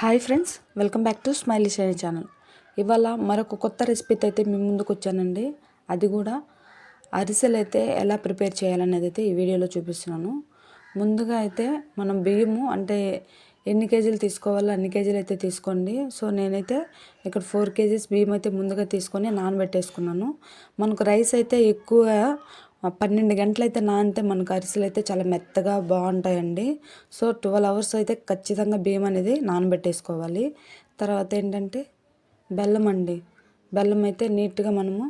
Hi friends welcome back to smiley shiny channel. ఇవాళ మరొక కొత్త రెసిపీతో అయితే మీ ముందుకు వచ్చానండి. అది కూడా అరిసెలు అయితే ఎలా ప్రిపేర్ చేయాలనేది అయితే ఈ వీడియోలో చూపిస్తున్నాను. ముందుగా అయితే మనం బియ్యము అంటే ఎన్ని కేజీలు తీసుకోవాలో అన్ని కేజీలు అయితే తీసుకోండి. సో నేనైతే ఇక్కడ ఫోర్ కేజీస్ బియ్యం అయితే ముందుగా తీసుకొని నానబెట్టేసుకున్నాను. మనకు రైస్ అయితే ఎక్కువ పన్నెండు గంటలైతే నానితే మనకు అరిసెలు అయితే చాలా మెత్తగా బాగుంటాయండి. సో ట్వెల్వ్ అవర్స్ అయితే ఖచ్చితంగా బియ్యం అనేది నానబెట్టేసుకోవాలి. తర్వాత ఏంటంటే బెల్లం అండి. బెల్లం అయితే నీట్గా మనము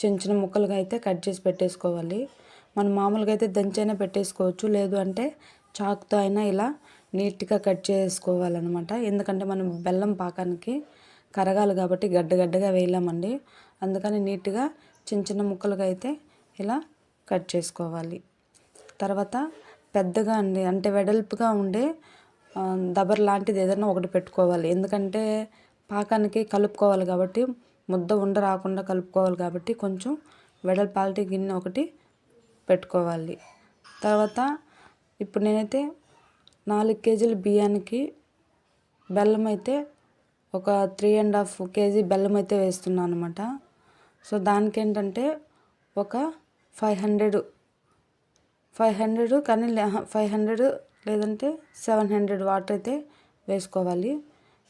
చిన్న చిన్న ముక్కలుగా అయితే కట్ చేసి పెట్టేసుకోవాలి. మనం మామూలుగా అయితే దంచైనా పెట్టేసుకోవచ్చు. లేదు అంటే చాకుతో అయినా ఇలా నీట్గా కట్ చేసుకోవాలన్నమాట. ఎందుకంటే మనం బెల్లం పాకానికి కరగాలి కాబట్టి గడ్డ గడ్డగా వేయలేమండి. అందుకని నీట్గా చిన్న చిన్న ముక్కలుగా అయితే ఇలా కట్ చేసుకోవాలి. తర్వాత పెద్దగా అండి అంటే వెడల్పుగా ఉండే దబర్ లాంటిది ఏదైనా ఒకటి పెట్టుకోవాలి. ఎందుకంటే పాకానికి కలుపుకోవాలి కాబట్టి ముద్ద ఉండ రాకుండా కలుపుకోవాలి కాబట్టి కొంచెం వెడల్పాలిటీ గిన్నె ఒకటి పెట్టుకోవాలి. తర్వాత ఇప్పుడు నేనైతే నాలుగు కేజీల బియ్యానికి బెల్లం అయితే ఒక త్రీ అండ్ హాఫ్ కేజీ బెల్లం అయితే వేస్తున్నాను అనమాట సో దానికి ఏంటంటే ఒక ఫైవ్ హండ్రెడ్. ఫైవ్ హండ్రెడ్ కానీ ఫైవ్ హండ్రెడ్ లేదంటే సెవెన్ హండ్రెడ్ వాటర్ అయితే వేసుకోవాలి.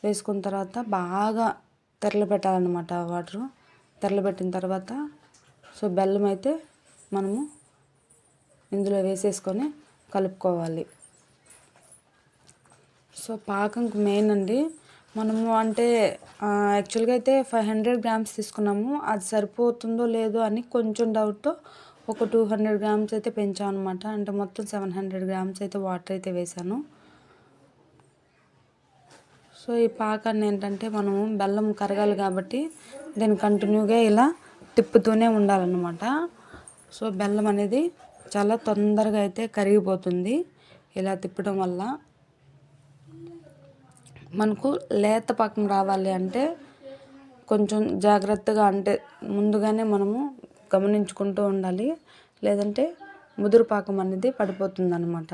వేసుకున్న తర్వాత బాగా తెరలబెట్టాలన్నమాట వాటర్. వాటరు తెరలబెట్టిన తర్వాత సో బెల్లం అయితే మనము ఇందులో వేసేసుకొని కలుపుకోవాలి. సో పాకంకి మెయిన్ అండి. మనము అంటే యాక్చువల్గా అయితే ఫైవ్ హండ్రెడ్ గ్రామ్స్ తీసుకున్నాము. అది సరిపోతుందో లేదో అని కొంచెం డౌట్తో ఒక టూ హండ్రెడ్ గ్రామ్స్ అయితే పెంచాను అనమాట అంటే మొత్తం సెవెన్ హండ్రెడ్ గ్రామ్స్ అయితే వాటర్ అయితే వేసాను సో ఈ పాకాన్ని ఏంటంటే మనము బెల్లం కరగాలి కాబట్టి దీన్ని కంటిన్యూగా ఇలా తిప్పుతూనే ఉండాలన్నమాట. సో బెల్లం అనేది చాలా తొందరగా అయితే కరిగిపోతుంది ఇలా తిప్పడం వల్ల. మనకు లేత పాకం రావాలి అంటే కొంచెం జాగ్రత్తగా అంటే ముందుగానే మనము గమనించుకుంటూ ఉండాలి. లేదంటే ముదురు పాకం అనేది పడిపోతుంది అనమాట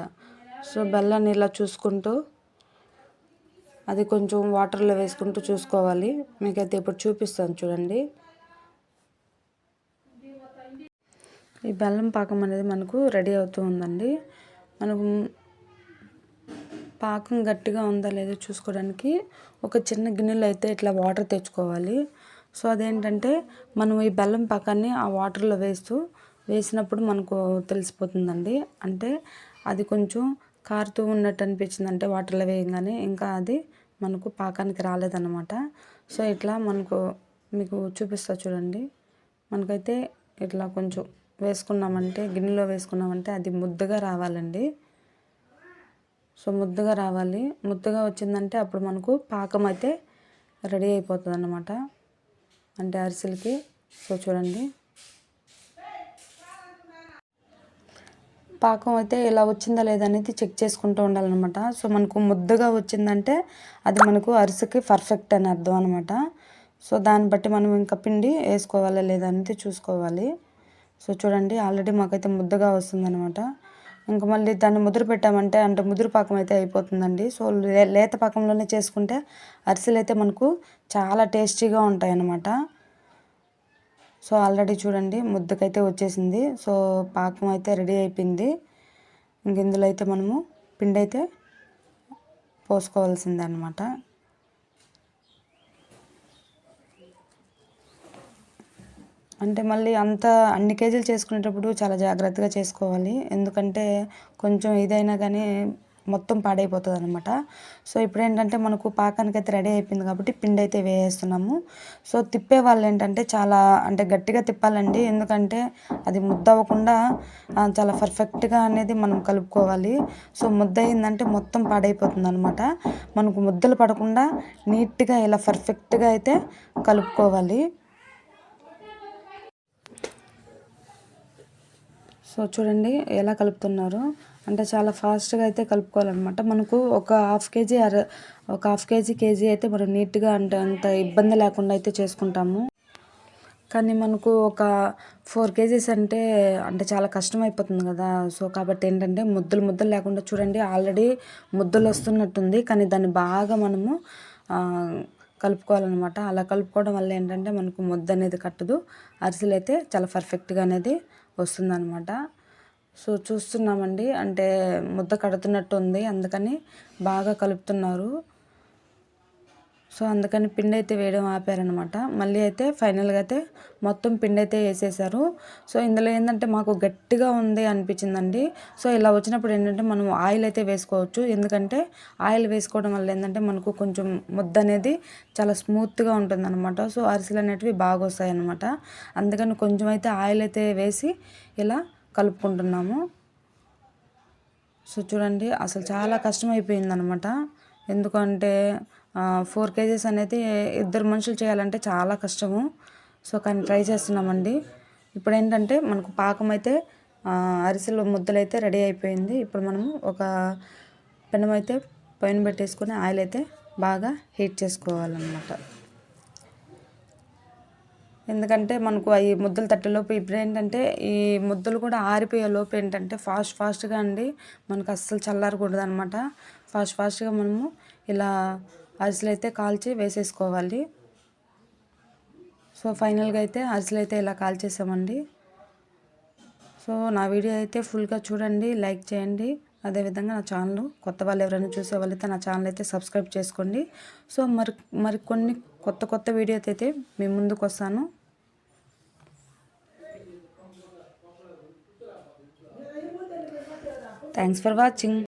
సో బెల్లాన్ని ఇలా చూసుకుంటూ అది కొంచెం వాటర్లో వేసుకుంటూ చూసుకోవాలి. మీకైతే ఇప్పుడు చూపిస్తాను చూడండి. ఈ బెల్లం పాకం అనేది మనకు రెడీ అవుతూ ఉందండి. మనకు పాకం గట్టిగా ఉందా లేదో చూసుకోవడానికి ఒక చిన్న గిన్నెలో అయితే ఇట్లా వాటర్ తెచ్చుకోవాలి. సో అదేంటంటే మనం ఈ బెల్లం పాకాన్ని ఆ వాటర్లో వేస్తూ వేసినప్పుడు మనకు తెలిసిపోతుందండి. అంటే అది కొంచెం కారుతూ ఉన్నట్టు అనిపించింది. అంటే వాటర్లో వేయగానే ఇంకా అది మనకు పాకానికి రాలేదన్నమాట. సో ఇట్లా మనకు మీకు చూపిస్తా చూడండి. మనకైతే ఇట్లా కొంచెం వేసుకున్నామంటే గిన్నెలో వేసుకున్నామంటే అది ముద్దగా రావాలండి. సో ముద్దగా రావాలి. ముద్దగా వచ్చిందంటే అప్పుడు మనకు పాకం అయితే రెడీ అయిపోతుంది అన్నమాట అంటే అరిసెలకి. సో చూడండి. పాకం అయితే ఇలా వచ్చిందా లేదా అనేది చెక్ చేసుకుంటూ ఉండాలన్నమాట. సో మనకు ముద్దగా వచ్చిందంటే అది మనకు అరిసెకి పర్ఫెక్ట్ అని అర్థం అనమాట సో దాన్ని బట్టి మనం ఇంకా పిండి వేసుకోవాలా లేదా అనేది చూసుకోవాలి. సో చూడండి ఆల్రెడీ మాకైతే ముద్దగా వస్తుందన్నమాట. ఇంకా మళ్ళీ దాన్ని ముదురు పెట్టామంటే అంటే ముదురు పాకం అయితే అయిపోతుందండి. సో లేత పాకంలోనే చేసుకుంటే అరిసెలు అయితే మనకు చాలా టేస్టీగా ఉంటాయి అన్నమాట సో ఆల్రెడీ చూడండి ముద్దకైతే వచ్చేసింది. సో పాకం అయితే రెడీ అయిపోయింది. ఇంక ఇందులో అయితే మనము పిండి అయితే పోసుకోవాల్సిందే అంటే మళ్ళీ అంత అన్ని కేజీలు చేసుకునేటప్పుడు చాలా జాగ్రత్తగా చేసుకోవాలి. ఎందుకంటే కొంచెం ఇదైనా కానీ మొత్తం పాడైపోతుంది అనమాట సో ఇప్పుడు ఏంటంటే మనకు పాకానికి అయితే రెడీ అయిపోయింది కాబట్టి పిండి అయితే వేసేస్తున్నాము. సో తిప్పే వాళ్ళు ఏంటంటే చాలా అంటే గట్టిగా తిప్పాలండి. ఎందుకంటే అది ముద్ద అవ్వకుండా చాలా పర్ఫెక్ట్గా అనేది మనం కలుపుకోవాలి. సో ముద్ద అయిందంటే మొత్తం పాడైపోతుంది అనమాట మనకు ముద్దలు పడకుండా నీట్గా ఇలా పర్ఫెక్ట్గా అయితే కలుపుకోవాలి. సో చూడండి ఎలా కలుపుతున్నారు. అంటే చాలా ఫాస్ట్గా అయితే కలుపుకోవాలన్నమాట. మనకు ఒక హాఫ్ కేజీ అర ఒక హాఫ్ కేజీ కేజీ అయితే మనం నీట్గా అంటే అంత ఇబ్బంది లేకుండా అయితే చేసుకుంటాము. కానీ మనకు ఒక ఫోర్ కేజీస్ అంటే అంటే చాలా కష్టం అయిపోతుంది కదా. సో కాబట్టి ఏంటంటే ముద్దలు ముద్దలు లేకుండా చూడండి ఆల్రెడీ ముద్దలు వస్తున్నట్టుంది. కానీ దాన్ని బాగా మనము కలుపుకోవాలన్నమాట. అలా కలుపుకోవడం వల్ల ఏంటంటే మనకు ముద్ద అనేది కట్టదు. అరిసెలు అయితే చాలా పర్ఫెక్ట్గా అనేది వస్తుందన్నమాట. సో చూస్తున్నామండి. అంటే ముద్ద కడుతున్నట్టు ఉంది అందుకని బాగా కలుపుతున్నారు. సో అందుకని పిండి అయితే వేయడం ఆపారనమాట మళ్ళీ అయితే ఫైనల్గా అయితే మొత్తం పిండి అయితే వేసేసారు. సో ఇందులో ఏంటంటే మాకు గట్టిగా ఉంది అనిపించిందండి. సో ఇలా వచ్చినప్పుడు ఏంటంటే మనం ఆయిల్ అయితే వేసుకోవచ్చు. ఎందుకంటే ఆయిల్ వేసుకోవడం వల్ల ఏంటంటే మనకు కొంచెం ముద్ద అనేది చాలా స్మూత్గా ఉంటుంది అనమాట సో అరిసెలు అనేటివి బాగా వస్తాయి అనమాట అందుకని కొంచెం అయితే ఆయిల్ అయితే వేసి ఇలా కలుపుకుంటున్నాము. సో చూడండి అసలు చాలా కష్టమైపోయిందనమాట అనమాట ఎందుకంటే ఫోర్ కేజెస్ అనేది ఇద్దరు మనుషులు చేయాలంటే చాలా కష్టము. సో కానీ ట్రై చేస్తున్నామండి. ఇప్పుడు ఏంటంటే మనకు పాకం అయితే అరిసెలు ముద్దలు అయితే రెడీ అయిపోయింది. ఇప్పుడు మనము ఒక పెనం అయితే పైన పెట్టేసుకొని ఆయిల్ అయితే బాగా హీట్ చేసుకోవాలన్నమాట. ఎందుకంటే మనకు ఈ ముద్దలు తట్టేలోపు ఇప్పుడు ఏంటంటే ఈ ముద్దలు కూడా ఆరిపోయే లోపు ఏంటంటే ఫాస్ట్ ఫాస్ట్గా అండి మనకు అస్సలు చల్లారకూడదు అనమాట ఫాస్ట్ ఫాస్ట్గా మనము ఇలా అరిసెలు అయితే కాల్చి వేసేసుకోవాలి. సో ఫైనల్గా అయితే అరిసెలు అయితే ఇలా కాల్చేసామండి. సో నా వీడియో అయితే ఫుల్గా చూడండి లైక్ చేయండి. అదేవిధంగా నా ఛానల్ కొత్త వాళ్ళు ఎవరైనా చూసే వాళ్ళైతే నా ఛానల్ అయితే సబ్స్క్రైబ్ చేసుకోండి. సో మరి మరి కొన్ని కొత్త కొత్త వీడియోస్ అయితే మీ ముందుకు వస్తాను. Thanks for watching